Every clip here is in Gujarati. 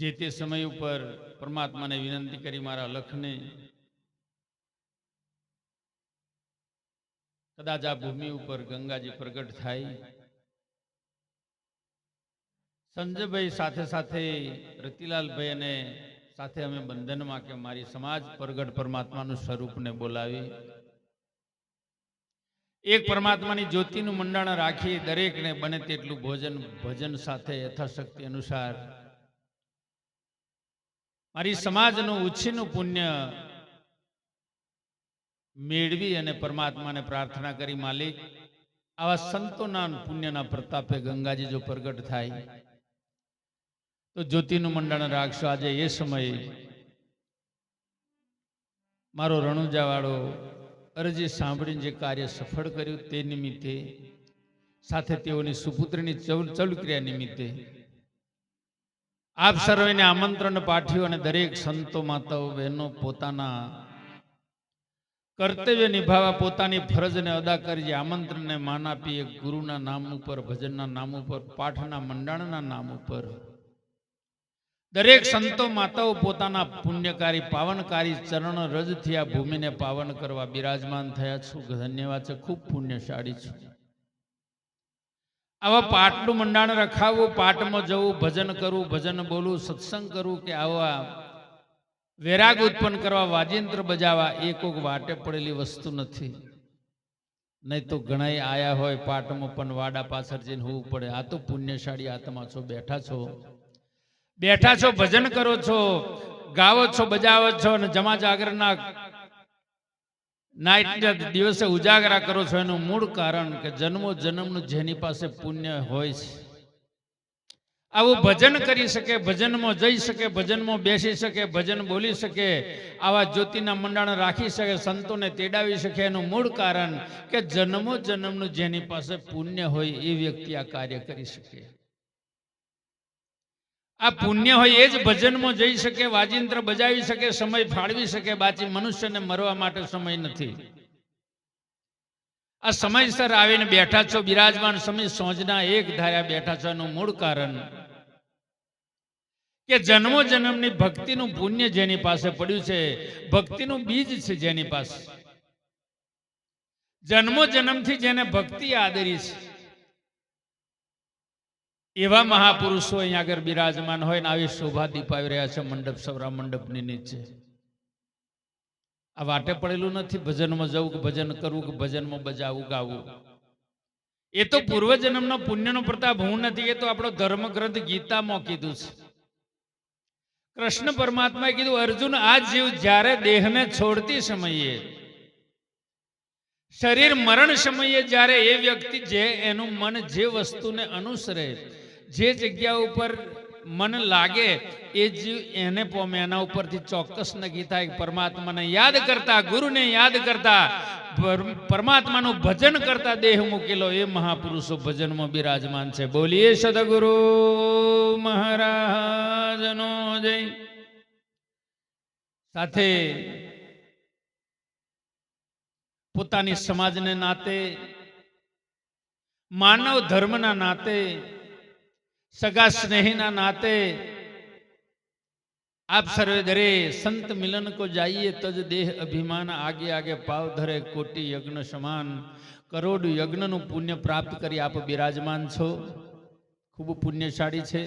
જે તે સમય ઉપર પરમાત્માને વિનંતી કરી મારા લખને, કદાચ આ ભૂમિ ઉપર ગંગાજી પ્રગટ થાય. સંજયભાઈ સાથે સાથે રતિલાલભાઈ અને સાથે અમે બંધનમાં કે મારી સમાજ પ્રગટ પરમાત્માનું સ્વરૂપને બોલાવી. એક પરમાત્માની જ્યોતિનું મંડાણ રાખી દરેકને બને તેટલું ભોજન, ભજન સાથે યથાશક્તિ અનુસાર મારી સમાજનું ઉછીનું પુણ્ય મેળવી અને પરમાત્માને પ્રાર્થના કરી માલિક. આવા સંતોના પુણ્યના પ્રતાપે ગંગાજી જો પ્રગટ થાય તો જ્યોતિનું મંડળ રાખશો. આજે એ સમયે મારો રણુજાવાળો અરજી સાંભળીને જે કાર્ય સફળ કર્યું તે નિમિત્તે સાથે તેઓની સુપુત્રની ચૌલ ચૌલક્રિયા નિમિત્તે આપ સર્વેને આમંત્રણ પાઠ્યું અને દરેક સંતો માતાઓ, બહેનો પોતાના કર્તવ્ય નિભાવવા, પોતાની ફરજને અદા કરી આમંત્રણને માન આપી ગુરુના નામ ઉપર, ભજનના નામ ઉપર, પાઠના મંડાણના નામ ઉપર. દરેક સંતો માતાઓ પોતાના પુણ્યકારી, પાવનકારી ચરણ રજથી આ ભૂમિને પાવન કરવા બિરાજમાન થયા છું. ધન્યવાદ છે. ખૂબ પુણ્યશાળી છું. આવા પાટનું મંડાણ રખાવવું પાટમાં જવું, ભજન કરવું, ભજન બોલવું, સત્સંગ કરવું કે આવા વૈરાગ ઉત્પન્ન કરવા, વાજિંત્ર બજાવવા, એ કોઈક વાટે પડેલી વસ્તુ નથી. નહીં તો ઘણાય આયા હોય પાટમાં, પણ વાડા પાછળ જઈને હોવું પડે. આ તો પુણ્યશાળી આત્મા છો, બેઠા છો. બેઠા છો, ભજન કરો છો, ગાવો છો, બજાવો છો અને જમા જાગરના નાઇટ દિવસે ઉજાગરા કરો છો, એનું મૂળ કારણ કે જન્મો જન્મનું જેની પાસે પુણ્ય હોય છે. આવું ભજન કરી શકે, ભજનમાં જઈ શકે, ભજનમાં બેસી શકે, ભજન બોલી શકે, આવા જ્યોતિના મંડાણ રાખી શકે, સંતોને તેડાવી શકે, એનું મૂળ કારણ કે જન્મો જન્મનું જેની પાસે પુણ્ય હોય એ વ્યક્તિ આ કાર્ય કરી શકે. આ પુણ્ય હોય એ જ ભજનમાં જઈ શકે, વાજિંત્ર બજાવી શકે, સમય ફાળવી શકે, બાકી મનુષ્યને મરવા માટે સમય નથી. આ સમયસર આવીને બેઠા છો, બિરાજમાન સમય સોંજના એક ધાર્યા બેઠા છો, એનું મૂળ કારણ કે જન્મો જન્મની ભક્તિનું પુણ્ય જેની પાસે પડ્યું છે, ભક્તિનું બીજ છે જેની પાસે. જન્મો જન્મથી જેને ભક્તિ આદરી છે. એવા મહાપુરુષો અહીંયા આગળ બિરાજમાન હોય ને આવી શોભા દીપાવી રહ્યા છે મંડપ, સવરા મંડપની નીચે. આ વાટે પડેલું નથી, ભજનમાં જવું કે ભજન કરવું કે ભજનમાં બજાવવું ગાવું. એ તો પૂર્વજન્મનો પુણ્યનો પ્રતાપ હું નથી, એ તો આપણો ધર્મગ્રંથ ગીતામાં કીધું છે. કૃષ્ણ પરમાત્માએ કીધું, અર્જુન, આ જીવ જ્યારે દેહને છોડતી સમયે, શરીર મરણ સમયે જ્યારે એ વ્યક્તિ જે એનું મન જે વસ્તુને અનુસરે જે જગ્યા ઉપર મન લાગે, એ જ એને પોમે. એના ઉપરથી ચોક્કસ નક્કી થાય પરમાત્માને યાદ કરતા, ગુરુને યાદ કરતા, પર- પરમાત્માનું ભજન કરતા દેહ મૂકેલો, એ મહાપુરુષો ભજનમાં બિરાજમાન છે. બોલીએ સદગુરુ મહારાજનો જય. સાથે પોતાની સમાજને નાતે, માનવ ધર્મના નાતે સગા સ્નેહીના નાતે આપ સર્વે ધરે સંત મિલન કો જાઈએ તજ દેહ અભિમાન, આગે આગે પાવ ધરે કોટી યજ્ઞ સમાન. કરોડ યજ્ઞનું પુણ્ય પ્રાપ્ત કરી આપ બિરાજમાન છો. ખૂબ પુણ્યશાળી છે.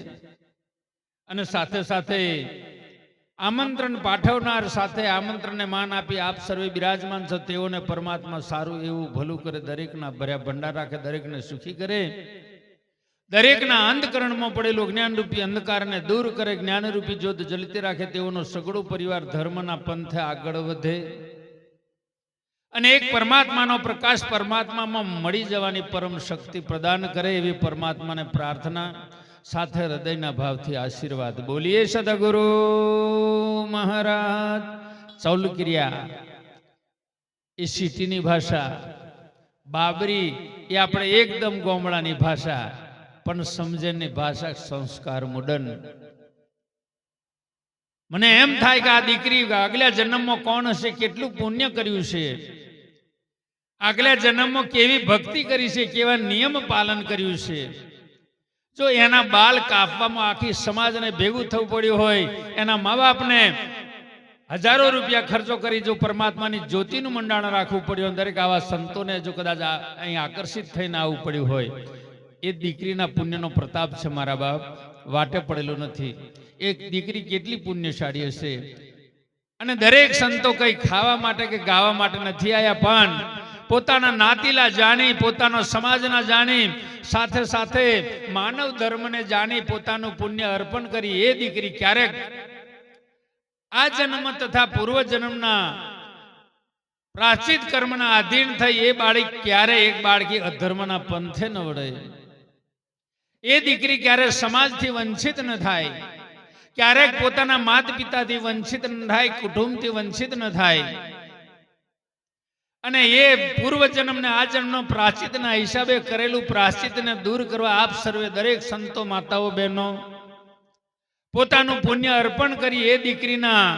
અને સાથે સાથે આમંત્રણ પાઠવનાર સાથે આમંત્રણને માન આપી આપ સર્વે બિરાજમાન છો. તેઓને પરમાત્મા સારું એવું ભલું કરે, દરેકના ભર્યા ભંડાર રાખે, દરેકને સુખી કરે. દરેકના અંધકરણમાં પડેલું જ્ઞાનરૂપી અંધકારને દૂર કરે, જ્ઞાનરૂપી જ્યોત જલતી રાખે, તેઓનો સગડો પરિવાર ધર્મના પંથે આગળ વધે. અને એક પરમાત્માનો પ્રકાશ પરમાત્મામાં મળી જવાની પરમ શક્તિ પ્રદાન કરે એવી પરમાત્માને પ્રાર્થના સાથે હૃદયના ભાવથી આશીર્વાદ. બોલીએ સદગુરુ મહારાજ. ચૌલ ક્રિયા એ સિટીની ભાષા. બાબરી, એ આપણે એકદમ ગોમડાની ભાષા. પણ સમજણની ભાષા સંસ્કાર મુડન. મને એમ થાય કે આ દીકરી આગલા જન્મમાં કોણ હશે? કેટલું પુણ્ય કર્યું છે? આગલા જન્મમાં કેવી ભક્તિ કરી છે? કેવા નિયમ પાલન કર્યું છે? જો એના બાલ કાપવામાં આખી સમાજને ભેગું થવું પડ્યું હોય, એના મા બાપને હજારો રૂપિયા ખર્ચો કરી જો પરમાત્માની જ્યોતિનું મંડાણ રાખવું પડ્યું દરેક આવા સંતોને જો કદાચ અહીં આકર્ષિત થઈને આવવું પડ્યું હોય એ દીકરીના પુણ્યનો પ્રતાપ છે મારા બાપ. વાટે પડેલો નથી. એક દીકરી કેટલી પુણ્યશાળી હશે? અને દરેક સંતો કઈ ખાવા માટે કે ગાવા માટે નથી આયા? પણ પોતાના નાતીલા જાણી, પોતાનો સમાજના જાણી, સાથે સાથે માનવ ધર્મને જાણી પોતાનું પુણ્ય અર્પણ કરી એ દીકરી ક્યારેક આ જન્મ તથા પૂર્વ જન્મના પ્રાચિત કર્મના આધીન થઈ એ બાળક ક્યારે એક બાળકી અધર્મના પંથે ન વળે. એ દીકરી ક્યારે સમાજથી વંચિત ન થાય. ક્યારેક પોતાના માત પિતાથી વંચિત ન થાય, કુટુંબથી વંચિત ન થાય. અને એ પૂર્વ જન્મને આ જન્મનો પ્રાચિતના હિસાબે કરેલું પ્રાચિતને દૂર કરવા આપ સર્વે દરેક સંતો માતાઓ બહેનો, પોતાનું પુણ્ય અર્પણ કરી એ દીકરીના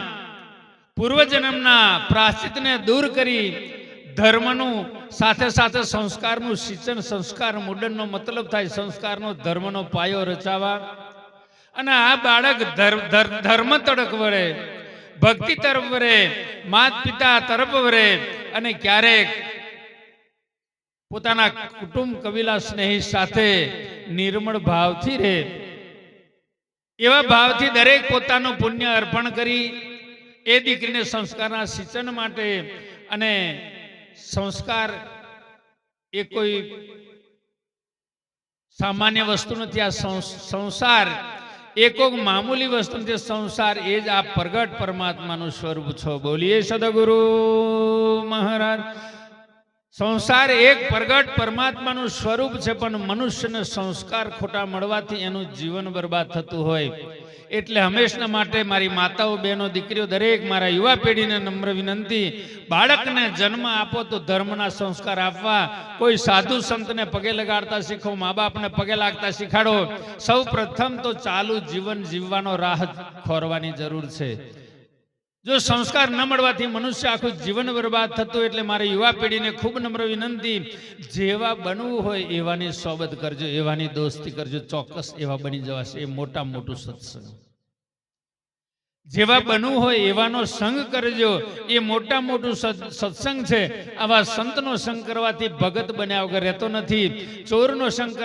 પૂર્વ જન્મના પ્રાશ્ચિતને દૂર કરી ધર્મનું સાથે સાથે સંસ્કારનું સિંચન, સંસ્કાર, મુડનનો મતલબ થાય સંસ્કારનો, ધર્મનો પાયો રચાવા. અને આ બાળક ધર- ધર- ધર્મ તડક વળે ભક્તિ તરફ વળે માત પિતા તરફ વળે અને ક્યારેક પોતાના કુટુંબ કવિલા સ્નેહી સાથે નિર્મળ ભાવથી રહે. એવા ભાવથી દરેક પોતાનું પુણ્ય અર્પણ કરી, એ દીકરીને સંસ્કારના સિંચન માટે અને સંસ્કાર એ કોઈ સામાન્ય વસ્તુ નથી. આ સંસ- સંસાર એ કોઈ મામૂલી વસ્તુ નથી. સંસાર એ જ આ પ્રગટ પરમાત્માનું સ્વરૂપ છો. બોલીએ સદગુરુ મહારાજ. સંસાર એક પ્રગટ પરમાત્માનું સ્વરૂપ છે, પણ મનુષ્યને સંસ્કાર ખોટા મળવાથી એનું જીવન બરબાદ થતું હોય. એટલે હંમેશના માટે મારી માતાઓ, બહેનો, દીકરીઓ, દરેક મારા યુવા પેઢીને નમ્ર વિનંતી, બાળકને જન્મ આપો તો ધર્મના સંસ્કાર આપવા. કોઈ સાધુ સંતને પગે લગાડતા શીખો મા બાપને પગે લાગતા શીખાડો. સૌ પ્રથમ તો ચાલુ જીવન જીવવાનો રાહ ખોરવાની જરૂર છે. જો સંસ્કાર ન મળવાથી મનુષ્ય આખું જીવન બરબાદ થતું એટલે મારે યુવા પેઢીને ખૂબ નમ્ર વિનંતી, જેવા બનવું હોય એવાની સોબત કરજો, એવાની દોસ્તી કરજો, ચોક્કસ એવા બની જવાશે, એ મોટા મોટું સત્સંગ. જેવા બનવું હોય એવાનો સંગ કરજો, એ મોટા મોટું સત- સત્સંગ છે. આવા સંતનો સંગ કરવાથી ભગત બન્યા વગર રહેતો નથી. ચોરનો સંગ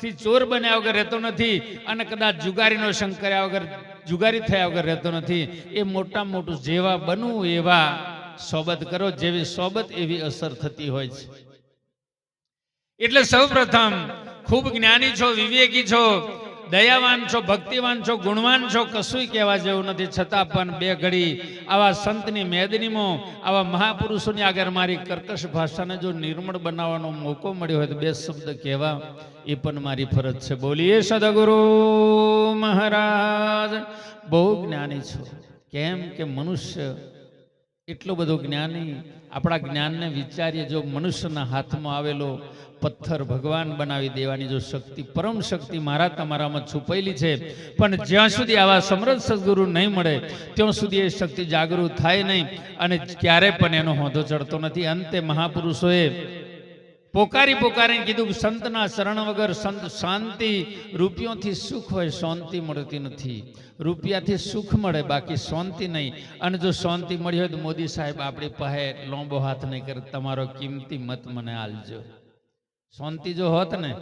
કરવાથી ચોર બન્યા વગર રહેતો નથી અને કદાચ જુગારીનો સંગ કર્યા વગર, જુગારી થયા વગર રહેતો નથી. એ મોટા મોટું જેવા બનવું એવા સોબત કરો જેવી સોબત એવી અસર થતી હોય છે. એટલે સૌ પ્રથમ ખૂબ જ્ઞાની છો, વિવેકી છો દયાવાન છો, ભક્તિવાન છો, ગુણવાન છો કશું કહેવા જેવું નથી. છતાં પણ બે ઘડી આવા સંતની મેદનીમાં, આવા મહાપુરુષોની આગળ મારી કર્કશ ભાષાને જો નિર્મળ બનાવવાનો મોકો મળ્યો હોય તો બે શબ્દ કહેવા, એ પણ મારી ફરજ છે. બોલીએ, સદગુરુ મહારાજ. બહુ જ્ઞાની છો. કેમ કે મનુષ્ય એટલો બધો જ્ઞાની, આપણા જ્ઞાનને વિચારીએ જો મનુષ્યના હાથમાં આવેલો પથ્થર ભગવાન બનાવી દેવાની જો શક્તિ, પરમ શક્તિ મારા તમારામાં છુપાયેલી છે. પણ જ્યાં સુધી આવા સમૃદ્ધ સદગુરુ નહીં મળે, ત્યાં સુધી એ શક્તિ જાગૃત થાય નહીં અને ક્યારે પણ એનો હોંધો ચડતો નથી. અંતે મહાપુરુષોએ પોકારી પોકારીને કીધું સંતના શરણ વગર સંત શાંતિ રૂપિયોથી સુખ હોય, શાંતિ મળતી નથી. રૂપિયાથી સુખ મળે, બાકી શાંતિ નહીં. અને જો શાંતિ મળી હોય તો મોદી સાહેબ આપણી પાસે લોંબો હાથ નહીં કરે. તમારો કિંમતી મત મને આલજો શાંતિ જો હોત ને,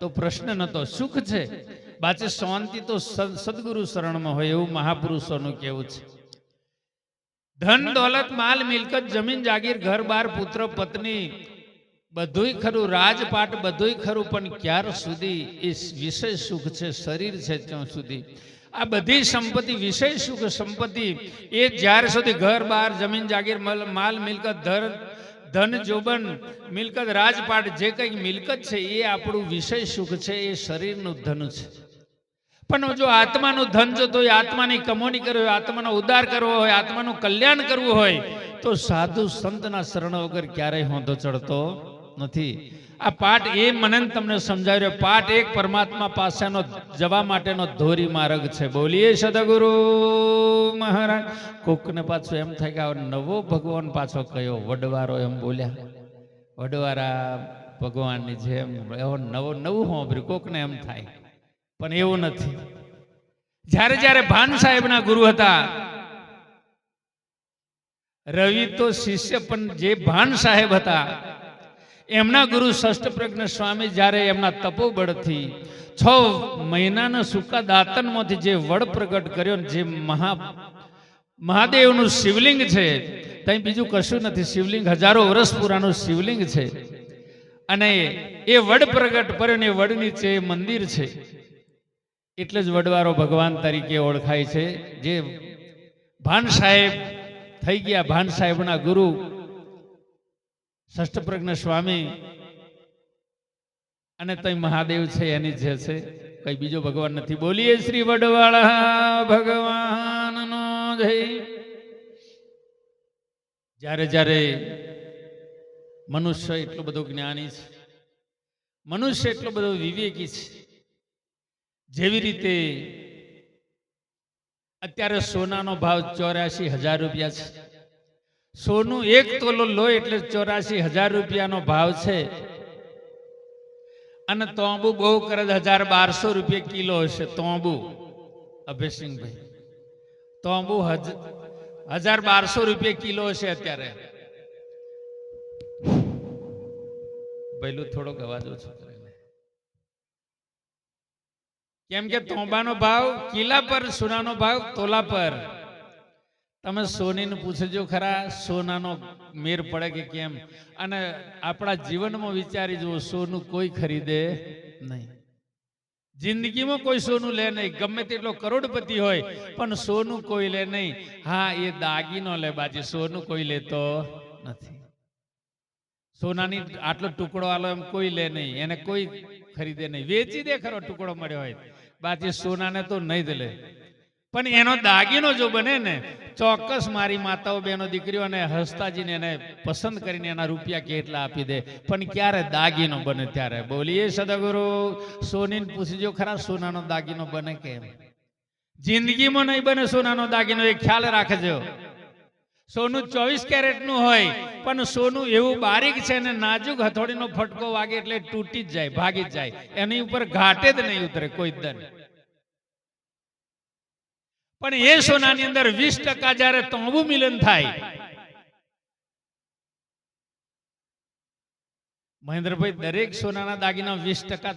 તો પ્રશ્ન નતો, સુખ છે? બાકી શાંતિ તો સદ- સદગુરુ શરણમાં હોય એવું મહાપુરુષોનું કેવું છે. ધન, દોલત, માલ, મિલકત, જમીન, જાગીર, ઘર, બાર, પુત્ર, પત્ની, બધુંય ખરું, રાજપાટ બધુંય ખરું, પણ ક્યાર સુધી એ વિષય સુખ છે, શરીર છે ત્યાં સુધી? આ બધી સંપત્તિ, વિષય સુખ સંપત્તિ, એ જ્યાર સુધી ઘર, બાર, જમીન, જાગીર માલ, મિલકત, ધર ધન જોબન, મિલકત રાજપાટ જે કંઈક મિલકત છે, એ આપણું વિષય સુખ છે, એ શરીરનું ધન છે. પણ જો આત્માનું ધન જોતો હોય, આત્માની કમોની કરવી હોય, આત્માનો ઉદ્ધાર કરવો હોય, આત્માનું કલ્યાણ કરવું હોય, તો સાધુ સંતના શરણ વગર ક્યારેય હોંધો ચડતો નથી. આ પાઠ એ મને તમને સમજાવ્યો, પાઠ એક પરમાત્મા પાસેનો જવા માટેનો ધોરી માર્ગ છે. બોલીએ સદગુરુ મહારાજ. કોકને પાછું એમ થાય કે આ નવો ભગવાન પાછો કયો વડવારો એમ બોલ્યા. વડવારા ભગવાનની જેમ, એવો નવો, નવું હોંભર્યું કોકને એમ થાય. પણ એવું નથી. જ્યારે જ્યારે ભાન સાહેબના ગુરુ હતા, રવિ તો શિષ્ય પણ જે ભાન સાહેબ હતા એમના ગુરુ ષષ્ઠ પ્રજ્ઞ સ્વામી જ્યારે એમના તપોબળથી છ મહિનાના સૂકા દાંતનમાંથી જે વડ પ્રગટ કર્યો જે મહા મહાદેવનું શિવલિંગ છે ત્યાં બીજું કશું નથી. શિવલિંગ હજારો વર્ષ પુરાનું શિવલિંગ છે. અને એ વડ પ્રગટ કર્યો ને વડ નીચે મંદિર છે. એટલે જ વડવારો ભગવાન તરીકે ઓળખાય છે. જે ભાન સાહેબ, થઈ ગયા ભાન સાહેબના ગુરુ ષષ્ઠ પ્રજ્ઞ સ્વામી અને તઈ મહાદેવ છે, એની જે છે, કઈ બીજો ભગવાન નથી. બોલીએ શ્રી વડવાળા ભગવાનનો જય. જ્યારે જ્યારે મનુષ્ય એટલો બધો જ્ઞાની છે, મનુષ્ય એટલો બધો વિવેકી છે, જેવી રીતે અત્યારે સોનાનો ભાવ ચોર્યાસી હજાર રૂપિયા છે. સોનું એક તોલો લો એટલે ચોરાસી હજાર રૂપિયાનો ભાવ છે. અને તોંબુ બહુ કરે હજાર બારસો રૂપિયા કિલો હશે તોંબુ. અભયસિંહભાઈ, તોંબુ હજ- હજાર બારસો રૂપિયા કિલો હશે અત્યારે. પહેલું થોડોક અવાજ ઓછો કેમ કે તોંબાનો ભાવ કિલા પર, સોનાનો ભાવ તોલા પર. તમે સોનીને પૂછજો ખરા સોનાનો મેર પડે કે કેમ? અને આપણા જીવનમાં વિચારી જુઓ સોનું કોઈ ખરીદે નહીં. જિંદગીમાં કોઈ સોનું લે નહીં ગમે તેટલો કરોડપતિ હોય પણ સોનું કોઈ લે નહીં. હા એ દાગીનો લે બાજી સોનું કોઈ લેતો નથી. સોનાની આટલો ટુકડો આલો એમ કોઈ લે નહીં એને કોઈ ખરીદે નહીં. વેચી દે ખરો ટુકડો મળ્યો હોય. બાકી સોનાને તો નહીં જ લે. પણ એનો દાગીનો જો બને ને, ચોક્કસ મારી માતાઓ બહેનો દીકરીઓ હસતાજીને હસ્તાજીને એને પસંદ કરીને એના રૂપિયા કેટલા આપી દે. પણ ક્યારે દાગીનો બને ત્યારે? બોલીએ સદગુરુ, સોનીને પૂછજો ખરા, સોનાનો દાગીનો બને કેમ? જિંદગીમાં નહીં બને સોનાનો દાગીનો, એ ખ્યાલ રાખજો. સોનું ચોવીસ કેરેટનું હોય, પણ સોનું એવું બારીક છે ને નાજુક હથોડીનો ફટકો વાગે એટલે તૂટી જ જાય, ભાગી જ જાય. એની ઉપર ઘાટે જ નહીં ઉતરે કોઈ દન. પણ એ સોનાની અંદર વીસ ટકા જયારે તોબું મિલન થાય, મહેન્દ્રભાઈ, દરેક સોનાના દાગીના વીસ ટકા,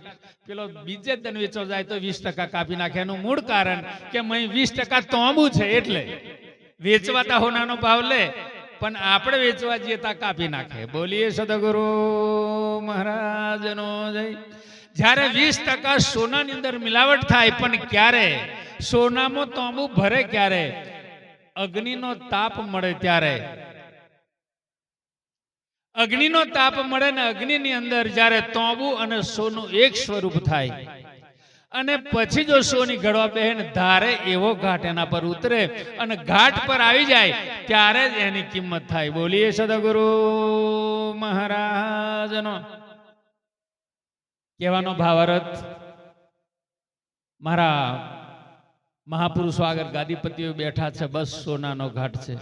પેલો બીજે દન વેચો જાય તો વીસ ટકા કાપી નાખે. એનું મૂળ કારણ કે વીસ ટકા તોંબુ છે એટલે. વેચવાતા હોનાનો ભાવ લે, પણ આપણે વેચવા જઈએ તા કાપી નાખે. બોલીએ સદગુરુ મહારાજનો જય. જ્યારે વીસ ટકા સોનાની અંદર મિલાવટ થાય, પણ ક્યારે? સોનામાં તાંબુ ભરે ક્યારે? અગ્નિનો તાપ મળે ત્યારે. અગ્નિનો તાપ મળે ને અગ્નિની અંદર જ્યારે તોંબુ અને સોનું એક સ્વરૂપ થાય. અને પછી જો સોની ઘડવા બહેન ધારે એવો ઘાટ એના પર ઉતરે અને ઘાટ પર આવી જાય, ત્યારે જ એની કિંમત થાય. બોલીએ સદગુરુ મહારાજનો. કહેવાનો ભાવાર્થ, મારા મહાપુરુષો આગળ ગાદીપતિઓ બેઠા છે, બસ સોનાનો ઘાટ છે.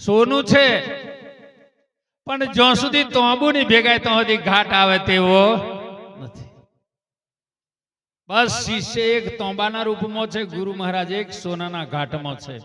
સોનું છે, પણ જ્યાં સુધી તોંબુ ની ભેગાય ત્યાં સુધી ઘાટ આવે તેવો નથી. બસ શિષ્ય એક તોંબાના રૂપમાં છે, ગુરુ મહારાજ એક સોનાના ઘાટમાં છે.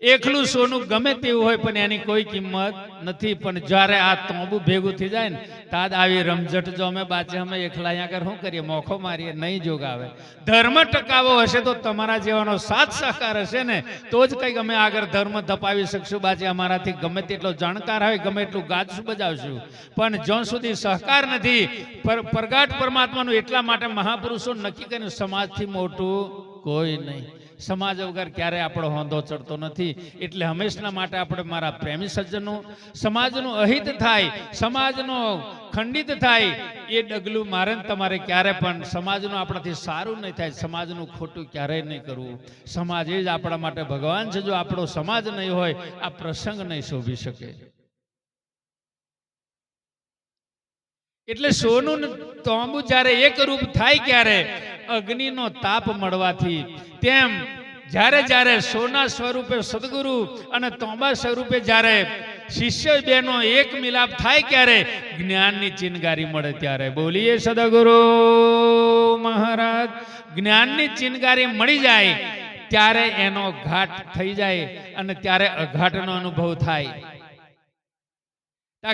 એકલું સોનું ગમે તેવું હોય, પણ એની કોઈ કિંમત નથી. પણ જ્યારે આ તોંબુ ભેગું થઈ જાય ને, તાદ આવી રમઝટ જો અમે બાચે, અમે એકલા અહીંયા આગળ શું કરીએ? મોખો મારીએ, નહીં જોગાવે. ધર્મ ટકાવો હશે તો તમારા જેવાનો સાથ સહકાર હશે ને, તો જ કંઈક અમે આગળ ધર્મ ધપાવી શકશું. બાચે, અમારાથી ગમે તેટલો જાણકાર હોય, ગમે એટલું ગાજશું બજાવશું. પણ જ્યાં સુધી સહકાર નથી, પર, પરગાટ પરમાત્માનું એટલા માટે મહાપુરુષો નક્કી કરીને સમાજથી મોટું કોઈ નહીં. સમાજ વગર ક્યારે આપણો હોંધો ચડતો નથી. એટલે હંમેશના માટે આપણે મારા પ્રેમી સજ્જનો, સમાજનું અહિત થાય, સમાજનો ખંડિત થાય, એ ડગલું મારે તમારે ક્યારે પણ સમાજનું આપણાથી સારું નહીં થાય, સમાજનું ખોટું ક્યારેય નહીં કરવું. સમાજ એ જ આપણા માટે ભગવાન છે, જો આપણો સમાજ નહીં હોય, આ પ્રસંગ નહીં શોભી શકે. એટલે સોનું તોંબુ જ્યારે એક રૂપ થાય ક્યારે, અગ્નિનો તાપ મળવાથી તેમ જ્યારે જ્યારે સોના સ્વરૂપે સદગુરુ અને તોંબા સ્વરૂપે જ્યારે શિષ્ય બેનો એક મિલાપ થાય ક્યારે જ્ઞાનની ચિનગારી મળે ત્યારે. બોલીએ સદગુરુ મહારાજ, જ્ઞાનની ચિનગારી મળી જાય ત્યારે એનો ઘાટ થઈ જાય અને ત્યારે અઘાટનો અનુભવ થાય.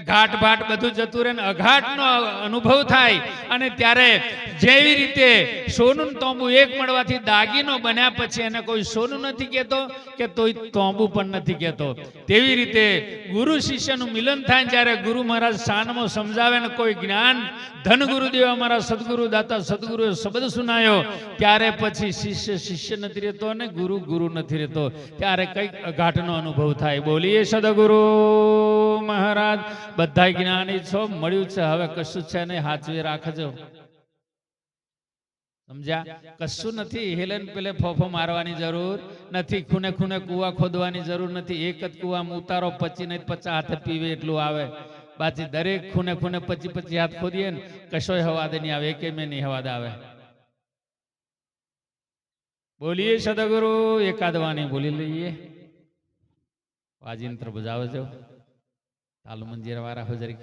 ઘાટ ભાટ બધું જતું રહે ને અઘાટનો અનુભવ થાય. અને ત્યારે જેવી રીતે સોનું તોંબુ એક મળવાથી દાગીનો બન્યા પછી એને કોઈ સોનું નથી કહેતો કે તોય તોંબુ પણ નથી કહેતો. તેવી રીતે ગુરુ શિષ્યનું મિલન થાય જ્યારે ગુરુ મહારાજ શાનમાં સમજાવે ને કોઈ જ્ઞાન, ધન ગુરુદેવ અમારા સદગુરુ, દાતા સદગુરુએ શબ્દ સુનાયો, ત્યારે પછી શિષ્ય શિષ્ય નથી રહેતો અને ગુરુ ગુરુ નથી રહેતો. ત્યારે કંઈક અઘાટનો અનુભવ થાય. બોલીએ સદગુરુ મહારાજ. બધા જ્ઞાની છો, મળ્યું છે. હવે કશું છે નહીં હાચવી રાખજો. સમજ્યા? કશું નથી. હેલેન પેલે ફોફો મારવાની જરૂર નથી ખૂને ખૂને કુવા ખોદવાની જરૂર નથી. એક જ કુવામાં ઉતારો, પચી નહીં પચાસ હાથે પીવે એટલું આવે. બાકી દરેક ખૂને ખૂને પચી પચી હાથ ખોદીએ ને, કશોય હવાદ નહીં આવે એકે મેં નહીં હવાદ આવે. બોલીએ સદગુરુ એકાદવાની બોલી લઈએ. વાજિંત્ર બજાવજો. તાલ મંજીર વાળા હો જરીક